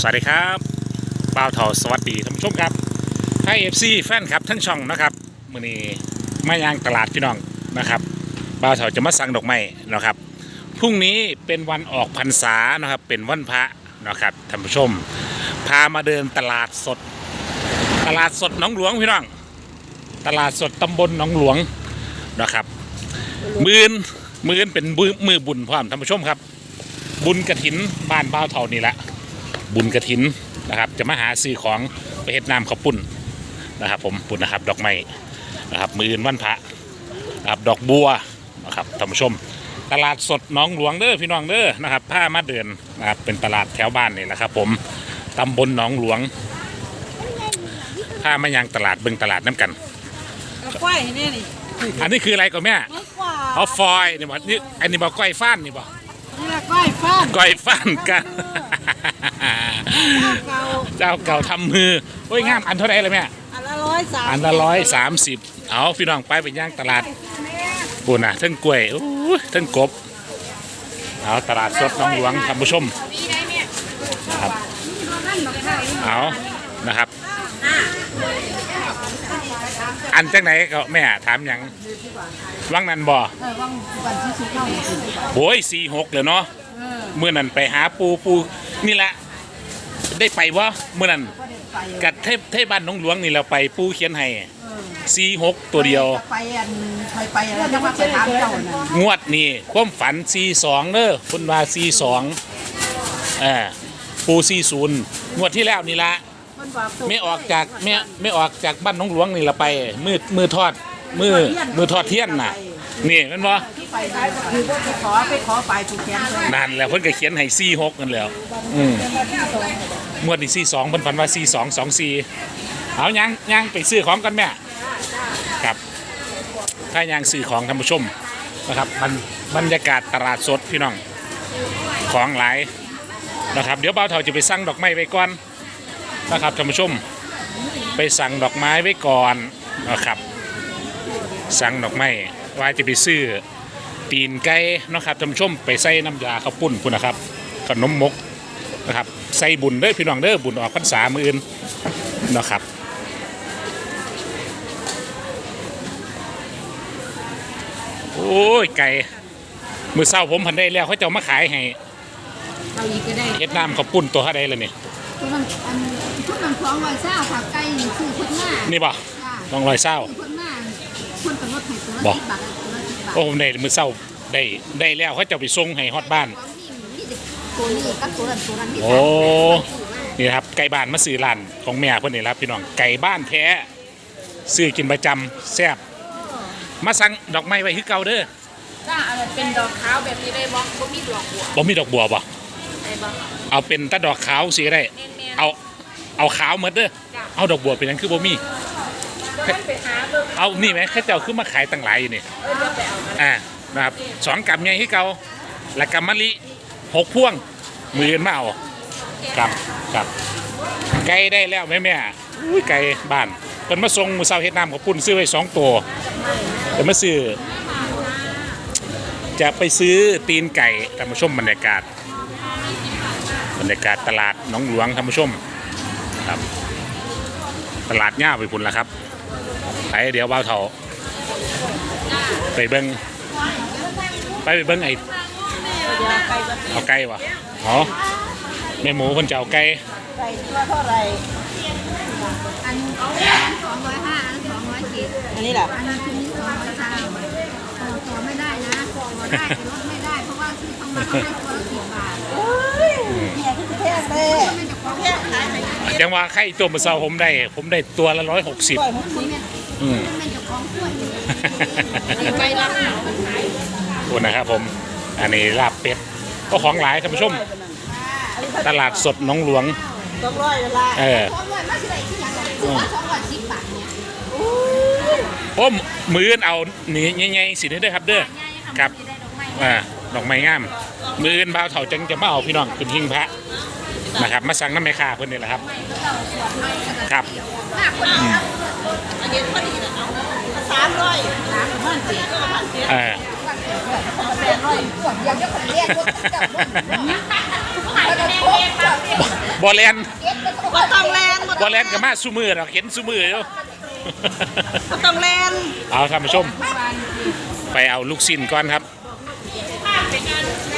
สวัสดีครับบ่าวเถาสวัสดีท่านผู้ชมครับให้เอฟซีแฟนครับทั้งช่องนะครับมื่อนี้มายางตลาดพี่น้องนะครับบ่าวเถาจะมาสั่งดอกไม้นะครับพรุ่งนี้เป็นวันออกพรรษานะครับเป็นวันพระนะครับท่านผู้ชม พามาเดินตลาดสด ตลาดสดหนองหลวงพี่น้อง ตลาดสดตำบลหนองหลวงนะครับมือนมือนเป็นมือบุญพร้อมท่านผู้ชมครับ บุญกระถินบ้านบ่าวเถานี่แหละ บุญกระถินนะครับ จะมาหาซื้อของไปเฮ็ดน้ำข้าวปุ้นนะครับผมปุ้นนะครับดอกไม้นะครับมืออื่นวันพระนะครับดอกบัวนะครับท่านผู้ชม ตลาดสดหน้องหลวงเด้อพี่น้องเด้อนะครับผ้ามาเดินนะครับเป็นตลาดแถวบ้านนี่แหละครับ ผมตำบลหนองหลวงผ้ามายังตลาดเบิ่งตลาดน้ำกันเอาควายให้แน่นี่อันนี้คืออะไรก่อนแม่ไม่ควายเอาฟอยล์นี่บอกนี่อันนี้บอกก้อยฟ้านนี่บอก นี่ละควายฟ้านก้อยฟ้านกันเก่าเจ้าเก่าทำมือโอ้ยงามอันเท่าไหร่เลยแม่อันละร้อยสามอันละร้อยสามสิบเอาพี่น้องไปไปย่างตลาดปูน่ะทั้งกล้วยอู้ยทั้งกบเอาตลาดสดหน้องหลวงท่านผู้ชมนะครับเอานะครับ อันจังไหนก็แม่ถามหยังว่างนันบ่เออว่างวันที่สุดเข้าจริงโอ้ยสี่หกเลยเนาะเออเมื่อนั้นไปหาปูปูนี่แหละได้ไปวะเมื่อนั้นก็ได้ไปกัดเทพเทพบ้านหน้องหลวงนี่เราไปปูเขียนให้เออสี่หกตัวเดียว ไปอันไปไปแล้วจะมาไปถามเจ้านั่นงวดนี่ความฝัน 42เด้อคุณว่า 42เอ่าปู40งวดที่แล้วนี่ละ มันบอกตัวไม่ออกจากไม่ไม่ออกจากบ้านหน้องหลวงนี่ละไป มือมือทอดมือมือทอดเทียนน่ะ นี่แมันบ่ที่ไปได้คือว่าไปขอไปขอไปถูกแขนเลยนั่นแหละเพิ่นก็เขียนให้46กันแล้ว อืมงวดนี่42เพิ่นฝันว่า42 24เอายังยังไปซื้อของกันแม่ครับถ้ายังซื้อของท่านผู้ชมนะครับมันบรรยากาศตลาดสดพี่น้องของหลายนะครับ เดี๋ยวเบาเถาจะไปสั่งดอกไม้ไว้ก่อน นะครับท่านผู้ชมไปสั่งดอกไม้ไว้ก่อนนะครับ สั่งดอกไม้ว่าจะไปซื้อตีนไก่นะครับท่านผู้ชมไปใส่น้ำยาข้าวปุ้นคุณนะครับขนมมกนะครับใส่บุญเด้อพี่น้องเด้อบุญออกพรรษามืออื่นนะครับโอ้ยไก่มือเศร้าผมพันได้แล้วเขาจะเอามาขายให้เอาอีกก็ได้เฮ็ดน้ำข้าวปุ้นตัวเท่าใดละนี่ทุกมันอันทุกมัน สองร้อยเศร้าผักไก่นี่คือคนหน้านี่บ่จ้าลองรอยเศร้า คือคนหน้าคนกำหนดให้ตัวบ่ละสิบบาทตัวละสิบบาทโอ้ผมได้มือเศร้าได้ได้แล้วเขาจะเอาไปส่งให้ฮอดบ้าน ของนี่นี่จะตัวนี้กับตัวนั้นตัวนั้นที่โอ้สามนี่นะครับไก่บ้านมาซื้อร้านของแม่เพิ่นนี่ครับพี่น้องไก่บ้านแท้ซื้อกินประจำแซ่บมาสั่งดอกไม้ไว้คือเก่าเด้อจ้าอะไรเป็นดอกขาวแบบนี้ได้บ่บ่มีดอกบัวบ่มีดอกบัวบ่ได้บ่เอาเป็นแตะดอกขาวสิก็ได้ แม่นๆเอา เอาขาวหมดเด้อจ้ะเอาดอกบัวเป็นหยังคือบ่มีก็ไปหาเบิ่งเอานี่ไหมเข้าเจ้าขึ้นมาขายตั้งหลายอยู่นี่เออเดี๋ยวไปเอามาอ่านะครับสองกำไงให้เกาและกำมะลิหกพ่วงมือกันมาเอาครับครับไก่ได้แล้วแม่แม่อุ้ยไก่บ้านเป็นมาส่งมือเสาเฮ็ดน้ำของปุ่นซื้อไว้สองตัวแต่มาซื้อจะไปซื้อตีนไก่ท่านผู้ชมบรรยากาศ บรรยากาศตลาดหน้องหลวงท่านผู้ชม ครับ ตลาดย่าไปพุ่นละครับไปเดี๋ยวเบาเถาไปเบิ้งไปไปเบิ้งไอ้เดี๋ยวไปก็เอาไก่วะอ๋อแม่หมูคนจะเอาไก่ไปตัวเท่าไหร่อันสองร้อยห้าอันสองร้อยเจ็ดอันนี้แหละอันนั้นคือสองร้อยเก้าต่อต่อไม่ได้นะต่อได้แต่ลดไม่ได้เพราะว่าคือต้องมาให้ตัวละสิบบาทเนี่ยคือแพงเลยแพงขา ยไปยังว่าไข่ตัวมือเสาผมได้ ผมได้ตัวละร้อยหกสิบร้อยหกสิบอืมมันจะของขวดอยู่ไปละขอบคุณนะครับผม อันนี้ลาบเป็ด ก็ของหลายท่านผู้ชม ตลาดสดหน้องหลวงสองร้อยละเออสองร้อยมาสิได้ที่ยังไงซื้อมาสองร้อยสิบบาทเนี่ยโอ้มมือนเอานี่ใหญ่ๆสินี่เด้อครับเด้อครับอ่าดอกไม้งาม มือนบ่าวเถาจังจะมาเอาพี่น้องขึ้นหิ้งพระ นะครับ มาสั่งน้ำแม่ค้าเพิ่นนี่แหละครับ ครับอันนี้พอดีนะเอาสามร้อยสามพันเจ็ดพันเจ็ดเออแปดร้อยขวดเดียวจะคนเรียกว่าจับขายแพงแพงมากเลยบอลแลนบ่ต้องแลนบอลแลนกับมาซูมือเราเห็นซูมืออยู่บ่ต้องแลนเอาท่านผู้ชม ไปเอาลูกสิ้นก่อนครับบ่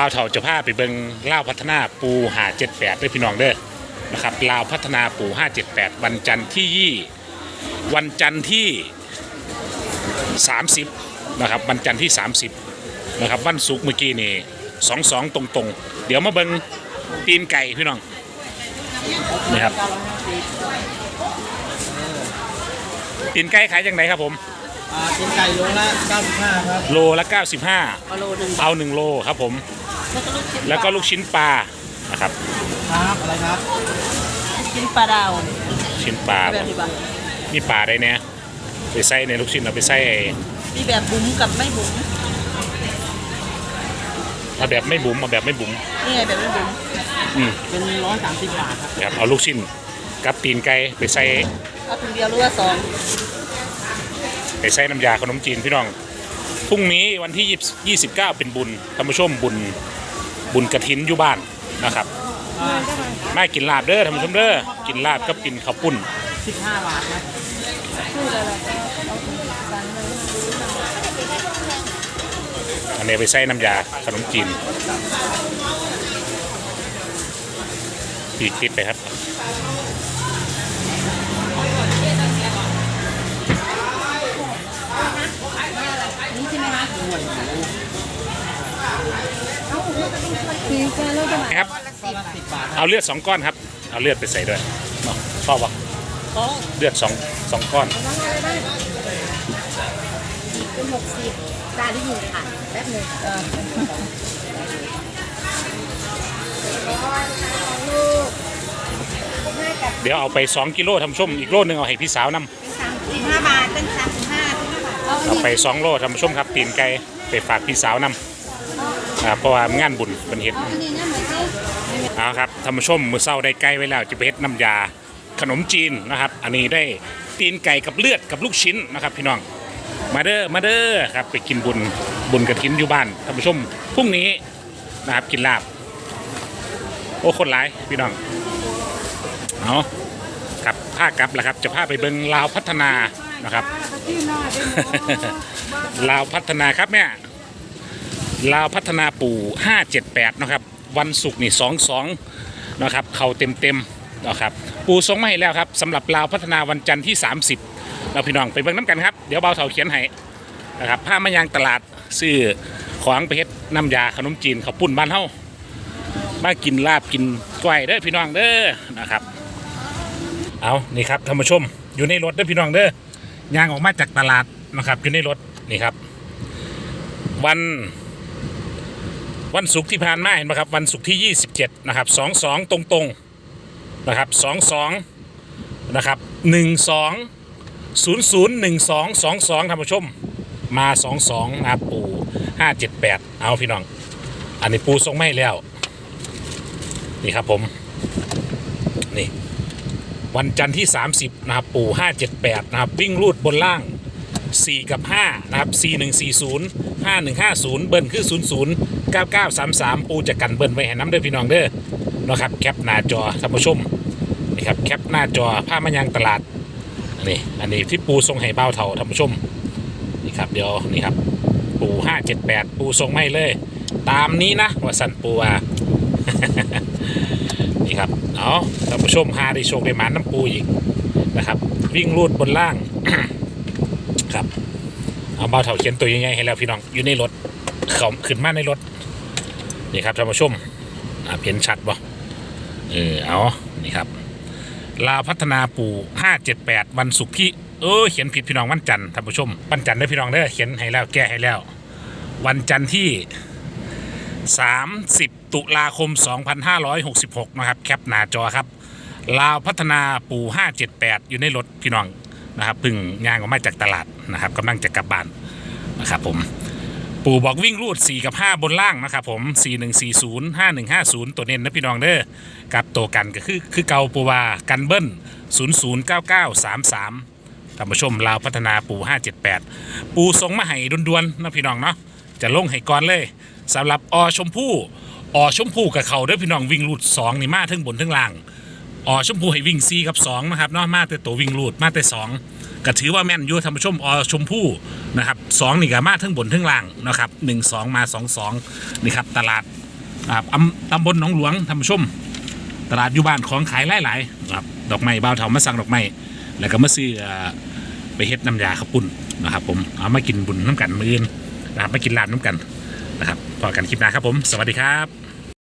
าวเถาจะพาไปเบิงเล่าวพัฒนาปูหาเจ็ดแปดด้วยพี่น้องเด้อนะครับลาวพัฒนาปูห้าเจ็ดแปดวันจันทร์ที่ยี่วันจันทร์ที่สามสิบนะครับวันจันทร์ที่สามสิบนะครับวันศุกร์เมื่อกี้นี่สองสองตรงๆเดี๋ยวมาเบิงตีนไก่พี่น้องนี่ครับตีนไก่ขายยังไงครับผมอ่าเป็นไก่โลละ95ครับโลละ95เอาโลนึงเอา1โลครับผม แล้วก็ลูกชิ้นแล้วก็ลูกชิ้นปลานะครับครับอะไรครับกินปลาดาวชิ้นปลาแบบนี้บ่นี่ปลาได้เนี่ยไปใส่ในลูกชิ้นเอาไปใส่มีแบบบุ๋มกับไม่บุ๋มเอาแบบไม่บุ๋มเอาแบบไม่บุ๋มนี่ไงแบบไม่บุ๋มอืมเป็น130บาทครับนะครับเอาลูกชิ้นกับตีนไก่ไปใส่เอาถุงเดียวหรือว่าสองไปใส่น้ำยาขนมจีนพี่น้องพรุ่งนี้วันที่20 29เป็นบุญท่านผู้ชมบุญ บุญกระถินอยู่บ้านนะครับไมากินลาบเด้อท่านผู้ชมเด้อกินลาบก็กินข้าวปุ้น15บาทครับอันนี้ไปใส่น้ำยาขนมจีนปีกติดไปครับ ครับเอาเลือดสองก้อนครับ เอาเลือดไปใส่ด้วยเอาชอบปะของเลือดสองสองก้อนเป็นหกสิบจานที่อยู่ค่ะแป๊บหนึงเออเดี๋ยวเอาไป2กิโลทำชมอีกโลนึงเอาให้พี่สาวนำ เป็นสามสิบห้าบาทเป็นสามสิบห้าเอาอันเอานี้ไป2โลทำชมครับตีนไก่ไปฝากพี่สาวนำ อ่าเพราะว่างานบุญเป็นเห็ดเอาอันนี้นะเหมือนที่เอาครับทำชมมือเศร้าได้ไก่ไว้แล้วจะไปเฮ็ดน้ำยาขนมจีนนะครับ อันนี้ได้ตีนไก่กับเลือดกับลูกชิ้นนะครับ พี่น้องมาเด้อมาเด้อครับ ไปกินบุญบุญกระถินอยู่บ้านท่านผู้ชมพรุ่งนี้นะครับกินลาบ โอ้คนร้ายพี่น้องเอากลับผ้ากลับแล้วครับ จะพาไปเบิงลาวพัฒนานะครับลาวพัฒนาครับแม่ ลาวพัฒนาปู่ 578 นะครับ วันศุกร์นี่ 22 นะครับ เขาเต็มเต็มๆนะครับปู่ส่งมาให้แล้วครับสำหรับลาวพัฒนาวันจันทร์ที่ 30เราพี่น้องไปเบิ่งน้ำกันครับ เดี๋ยวเบาเถาเขียนให้นะครับผ้ามายางตลาดซื้อของไปเฮ็ดน้ำยาขนมจีนข้าวปุ้นบ้านเฮามากินลาบกินก้อยเด้อพี่น้องเด้อนะครับ เอานี่ครับท่านผู้ชมอยู่ในรถเด้อพี่น้องเด้อยางออกมาจากตลาดนะครับ อยู่ในรถนี่ครับ วัน วันศุกร์ที่ผ่านมาเห็นไหมครับวันศุกร์ที่ 27 นะครับ 22 ตรงๆนะครับ 22 นะครับ 12 00 12 22ท่านผู้ชม มา 22นะครับปู578 เอาพี่น้อง อันนี้ปูส่งไม่แล้ว นี่ครับผม นี่ วันจันทร์ที่ 30 นะครับ ปู578 นะครับ วิ่งรูดบนล่าง 4 กับ 5 นะครับ 4140 5150 เบิ้ลคือ 00 9933 ปูจะกันเบิ้ลไว้ให้น้ำเด้อพี่น้องเด้อนะครับแคปหน้าจอท่านผู้ชมนี่ครับแคปหน้าจอผ้ามันยางตลาดนนี้อันนี้ที่ปูทรงให้เบ้าเท่าท่านผู้ชมนี่ครับเดี๋ยวนี่ครับปู 578 ปูทรงไม่เลย ตามนี้นะว่าสันปูว่านี่ครับเอาท่านผู้ชมหาได้โชคได้หมาน้ำปูอีกนะครับ วิ่งรูดบนล่างครับเอาเบาเถาเขียนตัวยังไงให้แล้วพี่น้องอยู่ในรถเขาขึ้นมาในรถ นี่ครับท่านผู้ชมเห็นชัดบ่เออเอานี่ครับลาวพัฒนาปู่578วันศุกร์ที่เออเขียนผิดพี่น้องวันจันทร์ท่านผู้ชมวันจันทร์เด้พี่น้องเด้อเขียนให้แล้วแก้ให้แล้ว วันจันทร์ที่ 30 ตุลาคม 2566 นะครับ แคปหน้าจอครับ ลาวพัฒนาปู่ 578 อยู่ในรถพี่น้องนะครับพึ่งย่างออกมาจากตลาดนะครับกำลังจะกลับบ้านนะครับผม ปู่บอกวิ่งรูด 4 กับ 5 บนล่างนะครับผม 4140 5150 ตัวเน้นนะพี่น้องเด้อกับตัวกันก็คือคือเกาปูวากันเบิ้ล009933ท่านผู้ชมลาวพัฒนาปู่ 578 ปู่ส่งมาให้ด่วนๆนะพี่น้องเนาะจะลงให้ก่อนเลยสำหรับอชมพู่อชมพู่กับเขาเด้วยพี่น้องวิ่งรูดสองนี่มาทั้งบนทั้งล่างอชมพู่ให้วิ่งซีกับสองนะครับเนาะมาแต่ตัววิ่งรูดมาแต่สอง ก็ถือว่าแม่นอยู่ท่านผู้ชมอชมพู่นะครับสองนี่ก็มาทั้งบนทั้งล่างนะครับหนึ่งสองมาสองสองนี่ครับตลาดนะครับอำตำบลหนองหลวงท่านผู้ชม ตลาดอยู่บ้านของขายหลายๆนะครับดอกไม้บ่าวเถามาสั่งดอกไม้แล้วก็มาซื้อไปเฮ็ดน้ำยาข้าวปุ้นนะครับ ผมเอามากินบุญน้ำกันมืออื่นนะครับมากินร้านน้ำกันนะครับพอกันคลิปหน้าครับผม สวัสดีครับ